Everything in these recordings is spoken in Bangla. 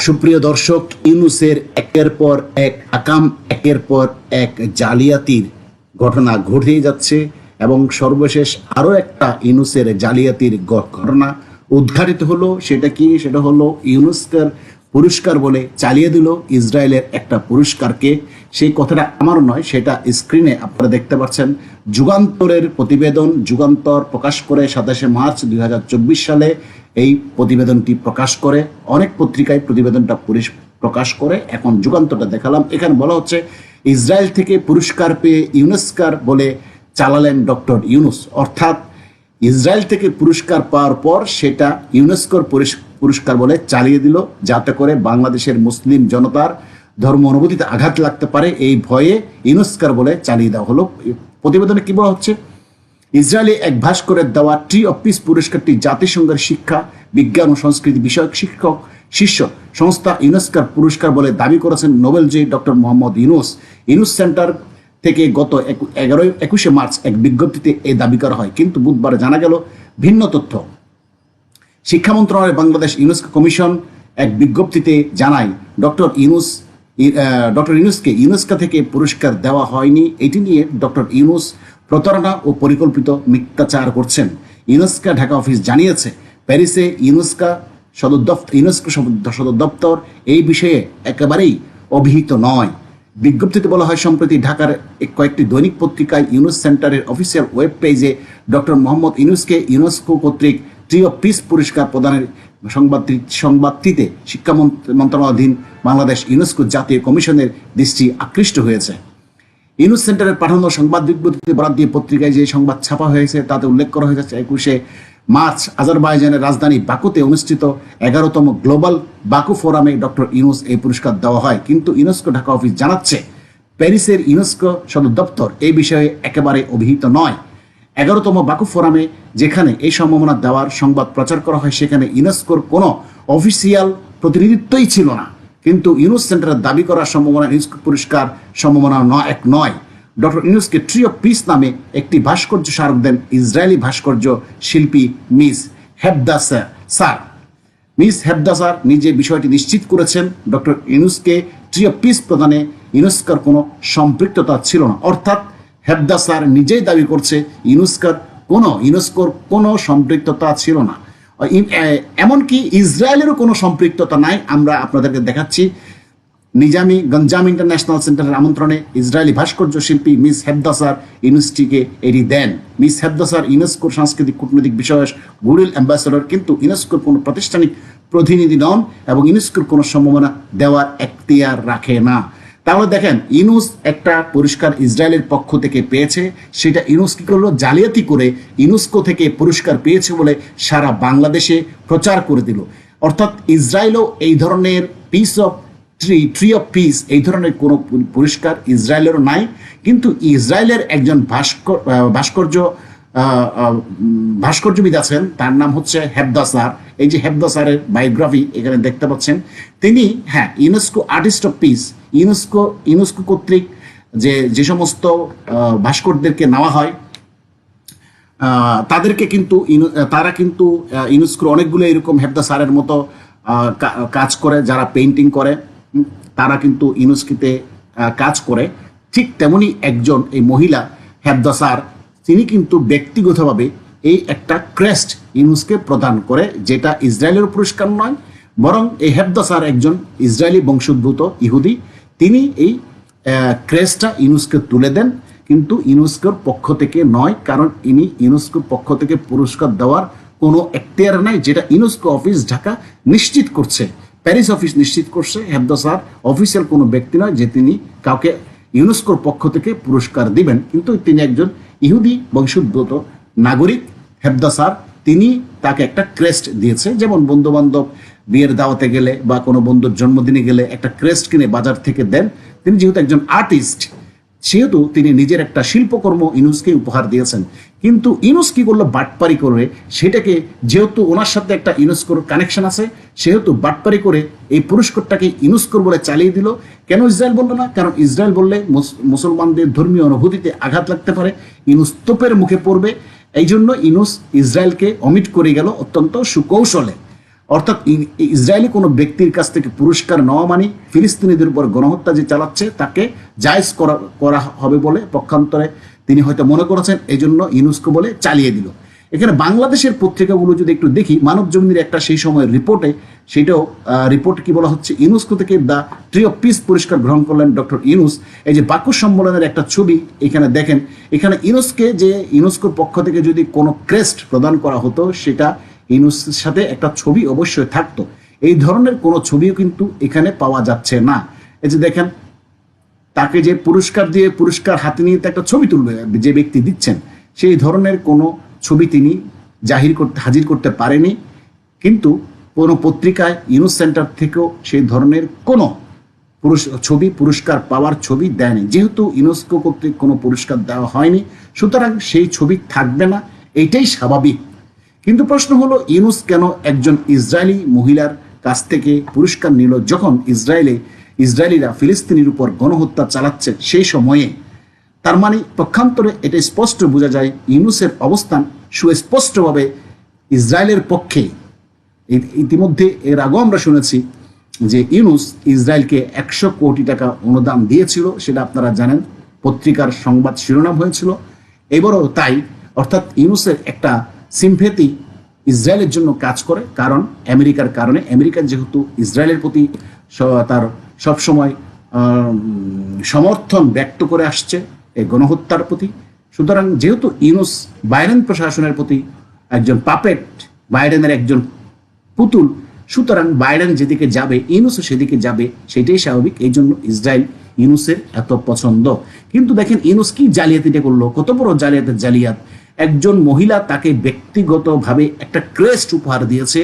সুপ্রিয় দর্শক, ইউনুসের একের পর এক আকাম, একের পর এক জালিয়াতির ঘটনা ঘটেই যাচ্ছে এবং সর্বশেষ আরও একটা ইউনুসের জালিয়াতির ঘটনা উদ্ঘাটিত হলো, সেটা কি? সেটা হলো ইউনুসকার পুরস্কার বলে চালিয়ে দিল ইসরায়েলের একটা পুরস্কারকে। সেই কথাটা আমার নয়, সেটা স্ক্রিনে আপনারা দেখতে পাচ্ছেন। যুগান্তরের প্রতিবেদন, যুগান্তর প্রকাশ করে সাতাশে মার্চ দু হাজার চব্বিশ সালে এই প্রতিবেদনটি প্রকাশ করে। অনেক পত্রিকায় প্রতিবেদনটা প্রকাশ করে। এখন যুগান্তরটা দেখালাম। এখানে বলা হচ্ছে, ইসরায়েল থেকে পুরস্কার পেয়ে ইউনেস্কার বলে চালালেন ডক্টর ইউনুস। অর্থাৎ ইসরায়েল থেকে পুরস্কার পাওয়ার পর সেটা ইউনেস্কোর পুরস্কার বলে চালিয়ে দিল, যাতে করে বাংলাদেশের মুসলিম জনতার ধর্ম অনুভূতিতে আঘাত লাগতে পারে। এই ভয়ে ইউনেস্কার বলে চালিয়ে দেওয়া হলো। প্রতিবেদনে কি বলা হচ্ছে? ইসরায়েলি এক ভাস্করের দেওয়া ট্রি অফ পিস পুরস্কারটি জাতিসংঘের শিক্ষা, বিজ্ঞান ও সংস্কৃতি বিষয়ক শিক্ষক, শীর্ষ সংস্থা ইউনেস্কার পুরস্কার বলে দাবি করেছেন নোবেলজয়ী ডক্টর মোহাম্মদ ইউনুস। ইউনুস সেন্টার থেকে গত এগারোই একুশে মার্চ এক বিজ্ঞপ্তিতে এই দাবি করা হয়। কিন্তু বুধবার জানা গেল, ভিন্ন তথ্য। শিক্ষা মন্ত্রণালয় বাংলাদেশ ইউনেস্কো কমিশন এক বিজ্ঞপ্তিতে জানায়, ডক্টর ইউনুস ডক্টর ইউনুসকে ইউনেস্কো থেকে পুরস্কার দেওয়া হয়নি। এটি নিয়ে ডক্টর ইউনুস প্রতারণা ও পরিকল্পিত মিথ্যাচার করছেন। ইউনেস্কো ঢাকা অফিস জানিয়েছে, প্যারিসে ইউনেস্কো সদর দপ্তর ইউনেস্কো সদর দপ্তর এই বিষয়ে একেবারেই অভিহিত নয়। বিজ্ঞপ্তিতে বলা হয়, সম্প্রতি ঢাকার কয়েকটি দৈনিক পত্রিকায় ইউনুস সেন্টারের অফিসিয়াল ওয়েব পেজে ডক্টর মোহাম্মদ ইউনুসকে ইউনেস্কো কর্তৃক ট্রি অফ পিস পুরস্কার প্রদানের সংবাদটি, সংবাদটিতে শিক্ষা মন্ত্র- মন্ত্রণালয়াধীন বাংলাদেশ ইউনেস্কো জাতীয় কমিশনের দৃষ্টি আকৃষ্ট হয়েছে। ইউনুস সেন্টারের পাঠানো সংবাদ বিজ্ঞপ্তিতে বরাদ দিয়ে পত্রিকায় যে সংবাদ ছাপা হয়েছে, তাতে উল্লেখ করা হয়েছে, একুশে মার্চ আজারবাইজানের রাজধানী বাকুতে অনুষ্ঠিত এগারোতম গ্লোবাল বাকু ফোরামে ডক্টর ইউনুস এই পুরস্কার দেওয়া হয়। কিন্তু ইউনেস্কো ঢাকা অফিস জানাচ্ছে, প্যারিসের ইউনেস্কো সদর দপ্তর এই বিষয়ে একেবারে অভিহিত নয়। এগারোতম বাকু ফোরামে যেখানে এই সম্ভাবনা দেওয়ার সংবাদ প্রচার করা হয়, সেখানে ইউনেস্কোর কোনো অফিসিয়াল প্রতিনিধিত্বই ছিল না। কিন্তু ইউনুস সেন্টারের দাবি করার সম্ভাবনা, ইউনেস্কো পুরস্কার সম্ভাবনা ন এক নয়। ডক্টর ইউনুসকে ট্রি অফ পিস নামে একটি ভাস্কর্য স্মারক দেন ইসরায়েলি ভাস্কর্য শিল্পী মিস হেবদাসা স্যার। মিস হেবদাসার নিজে বিষয়টি নিশ্চিত করেছেন, ডক্টর ইউনুসকে ট্রি অফ পিস প্রদানে ইউনেস্কোর কোনো সম্পৃক্ততা ছিল না। অর্থাৎ হেবদাসার নিজেই দাবি করছে ইউনেস্কোর কোনো ইউনেস্কোর কোনো সম্পৃক্ততা ছিল না। এমনকি ইসরায়েলেরও কোনো সম্পৃক্ততা নাই। আমরা আপনাদেরকে দেখাচ্ছি নিজামি গঞ্জাম ইন্টারন্যাশনাল সেন্টারের আমন্ত্রণে ইসরায়েলি ভাস্কর্য শিল্পী মিস হেবদাসার ইউনিভার্সিটিকে এটি দেন। মিস হেবদাসার ইউনেস্কোর সাংস্কৃতিক কূটনৈতিক বিষয় গুরিল অ্যাম্বাসেডর কিন্তু ইউনেস্কোর কোনো প্রাতিষ্ঠানিক প্রতিনিধি নন এবং ইউনেস্কোর কোনো সম্ভাবনা দেওয়ার এখতিয়ার রাখে না। তাহলে দেখেন, ইউনুস একটা পুরস্কার ইসরায়েলের পক্ষ থেকে পেয়েছে, সেটা ইউনুস কি করল? জালিয়াতি করে ইউনেস্কো থেকে পুরস্কার পেয়েছে বলে সারা বাংলাদেশে প্রচার করে দিল। অর্থাৎ ইসরায়েলও এই ধরনের peace of tree tree of peace এই ধরনের কোনো পুরস্কার ইসরায়েলেরও নাই। কিন্তু ইসরায়েলের একজন ভাস্কর ভাস্কর্য ভাস্কর্যবিদ আছেন। তার নাম হচ্ছে হেবদাসার। এই যে হেবদাসারের বায়োগ্রাফি এখানে দেখতে পাচ্ছেন। তিনি হ্যাঁ UNESCO artist of peace, UNESCO UNESCO কর্তৃক যে যে সমস্ত ভাস্করদেরকে নেওয়া হয় তাদেরকে কিন্তু তারা কিন্তু ইউনেস্কোর অনেকগুলো এরকম হেবদা স্যারের মতো কাজ করে, যারা পেন্টিং করে। তারা কিন্তু ইউনেস্কোতে কাজ করে। ঠিক তেমনি একজন এই মহিলা হেবদা স্যার তিনি কিন্তু ব্যক্তিগতভাবে এই একটা ক্রেস্ট ইউনুসকে প্রদান করে, যেটা ইসরায়েলের পুরস্কার নয়, বরং এই হেবদা স্যার একজন ইসরায়েলি বংশোদ্ভূত ইহুদি। তিনি এই ক্রেস্টটা ইউনুসকে তুলে দেন, কিন্তু ইউনেস্কোর পক্ষ থেকে নয়, কারণ ইনি ইউনেস্কোর পক্ষ থেকে পুরস্কার দেওয়ার কোনো এখতিয়ার নাই, যেটা ইউনেস্কো অফিস ঢাকা নিশ্চিত করছে। প্যারিস অফিস নিশ্চিত করছে হেবদা স্যার। অফিসিয়াল কোনো ব্যক্তি নয় যে তিনি কাউকে ইউনেস্কোর পক্ষ থেকে পুরস্কার দিবেন। কিন্তু তিনি একজন ইহুদি বংশোদ্ভূত নাগরিক হেবদা স্যার। তিনি তাকে একটা ক্রেস্ট দিয়েছে। যেমন বন্ধু বান্ধব বিয়ের দাওয়াতে গেলে বা কোনো বন্ধুর জন্মদিনে গেলে একটা ক্রেস্ট কিনে বাজার থেকে দেন। তিনি যেহেতু একজন আর্টিস্ট, সেহেতু তিনি নিজের একটা শিল্পকর্ম ইনুসকে উপহার দিয়েছেন। কিন্তু ইনুস কি করল? বাটপারি করে সেটাকে, যেহেতু ওনার সাথে একটা ইউনেস্কোর কানেকশন আছে, সেহেতু বাটপারি করে এই পুরস্কারটাকে ইউনেস্কোর বলে চালিয়ে দিল। কেন ইসরায়েল বলল না? কারণ ইসরায়েল বললে মুসলমানদের ধর্মীয় অনুভূতিতে আঘাত লাগতে পারে, ইনুস তোপের মুখে পড়বে। এই জন্য ইনুস ইসরায়েলকে অমিট করে গেল অত্যন্ত সুকৌশলে। অর্থাৎ ইসরায়েলি কোনো ব্যক্তির কাছ থেকে পুরস্কার নেওয়া মানে ফিলিস্তিনিদের উপর গণহত্যা যে চালাচ্ছে, তাকে জায়জ করা করা হবে বলে পক্ষান্তরে তিনি হয়তো মনে করেছেন এই জন্য ইউনেস্কো বলে চালিয়ে দিল। এখানে বাংলাদেশের পত্রিকাগুলো যদি একটু দেখি, মানব জমিনের একটা সেই সময়ের রিপোর্টে, সেটাও রিপোর্ট কি বলা হচ্ছে, ইউনেস্কো থেকে দ্য ট্রি অফ পিস পুরস্কার গ্রহণ করলেন ডক্টর ইউনুস। এই যে বাক্য সম্মেলনের একটা ছবি এখানে দেখেন, এখানে ইউনুসকে যে, ইউনেস্কোর পক্ষ থেকে যদি কোনো ক্রেস্ট প্রদান করা হতো, সেটা ইউনুসের সাথে একটা ছবি অবশ্যই থাকতো। এই ধরনের কোনো ছবিও কিন্তু এখানে পাওয়া যাচ্ছে না। এই যে দেখেন, তাকে যে পুরস্কার দিয়ে পুরস্কার হাতে নিয়ে একটা ছবি তুলবে, যে ব্যক্তি দিচ্ছেন, সেই ধরনের কোনো ছবি তিনি জাহির করতে, হাজির করতে পারেনি। কিন্তু কোনো পত্রিকায় ইউনুস সেন্টার থেকেও সেই ধরনের কোনো পুরুষ, ছবি, পুরস্কার পাওয়ার ছবি দেয়নি। যেহেতু ইউনেস্কো কর্তৃক কোনো পুরস্কার দেওয়া হয়নি, সুতরাং সেই ছবি থাকবে না। এইটাই স্বাভাবিক। কিন্তু প্রশ্ন হলো, ইউনুস কেন একজন ইসরায়েলি মহিলার কাছ থেকে পুরস্কার নিল যখন ইসরায়েলে ইসরায়েলিরা ফিলিস্তিনির উপর গণহত্যা চালাচ্ছে সেই সময়ে? তার মানে পক্ষান্তরে এটা স্পষ্ট বোঝা যায়, ইউনুসের অবস্থান সুস্পষ্টভাবে ইসরায়েলের পক্ষে। ইতিমধ্যে এর আগেও আমরা শুনেছি যে ইউনুস ইসরায়েলকে একশো কোটি টাকা অনুদান দিয়েছিল, সেটা আপনারা জানেন, পত্রিকার সংবাদ শিরোনাম হয়েছিল। এবারও তাই, অর্থাৎ ইউনুসের একটা সিম্পেতি ইসরায়েলের জন্য কাজ করে, কারণ আমেরিকার কারণে আমেরিকা যেহেতু ইসরায়েলের প্রতি তার সবসময় সমর্থন ব্যক্ত করে আসছে এই গণহত্যার প্রতি। সুতরাং যেহেতু ইউনুস বাইডেন প্রশাসনের প্রতি একজন পাপেট বাইডেনের একজন পুতুল, সুতরাং বাইডেন যেদিকে যাবে ইউনুসও সেদিকে যাবে, সেটাই স্বাভাবিক। এই জন্য ইসরায়েল ইউনুসের এত পছন্দ। কিন্তু দেখেন, ইউনুস কি জালিয়াতিটা করল? কত বড় জালিয়াতের জালিয়াত? একজন মহিলা তাকে ব্যক্তিগতভাবে একটা ক্রেস্ট উপহার দিয়েছে,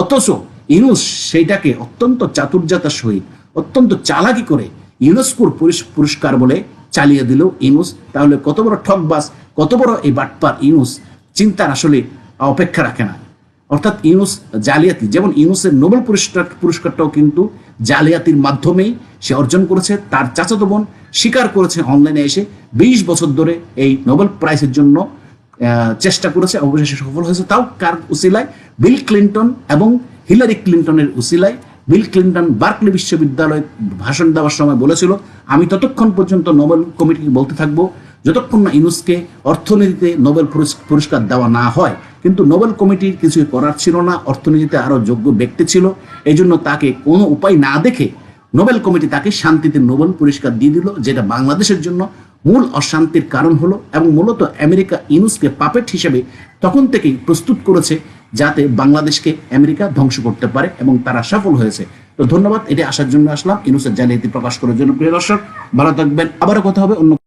অথচ ইউনুস সেইটাকে অত্যন্ত চাতুর্যতার সহিত, অত্যন্ত চালাকি করে ইউনেস্কোর পুরস্কার বলে চালিয়ে দিল ইউনুস। তাহলে কত বড় ঠকবাস কত বড় এই বাটপার ইউনুস, চিন্তার আসলে অপেক্ষা রাখে না। অর্থাৎ ইউনুস জালিয়াতি, যেমন ইউনুসের নোবেল পুরস্কার, পুরস্কারটাও কিন্তু জালিয়াতির মাধ্যমেই সে অর্জন করেছে, তার চাচাতো বোন স্বীকার করেছে অনলাইনে এসে, বিশ বছর ধরে এই নোবেল প্রাইজের জন্য চেষ্টা করেছে, অবশেষে সফল হয়েছে। তাও কার উসিলায়? বিল ক্লিন্টন এবং হিলারি ক্লিন্টনের উসিলায় বিল ক্লিন্টন বার্কলি বিশ্ববিদ্যালয়ে ভাষণ দেওয়ার সময় বলেছিল, আমি ততক্ষণ পর্যন্ত নোবেল কমিটিকে বলতে থাকব, যতক্ষণ না ইউনুসকে অর্থনীতিতে নোবেল পুরস্কার দেওয়া না হয়। কিন্তু নোবেল কমিটির কিছুই করার ছিল না, অর্থনীতিতে আরও যোগ্য ব্যক্তি ছিল। এই জন্য তাকে কোনো উপায় না দেখে নোবেল কমিটি তাকে শান্তিতে নোবেল পুরস্কার দিয়ে দিল, যেটা বাংলাদেশের জন্য মূল অশান্তির কারণ হলো এবং মূলত আমেরিকা ইউনুসকে পাপেট হিসেবে তখন থেকেই প্রস্তুত করেছে যাতে বাংলাদেশকে আমেরিকা ধ্বংস করতে পারে এবং তারা সফল হয়েছে। তো ধন্যবাদ এটি আসার জন্য আসলাম। ইউনুসের জালিয়াতি প্রকাশ করার জন্য প্রিয় দর্শক, ভালো থাকবেন। আবারও কথা হবে অন্য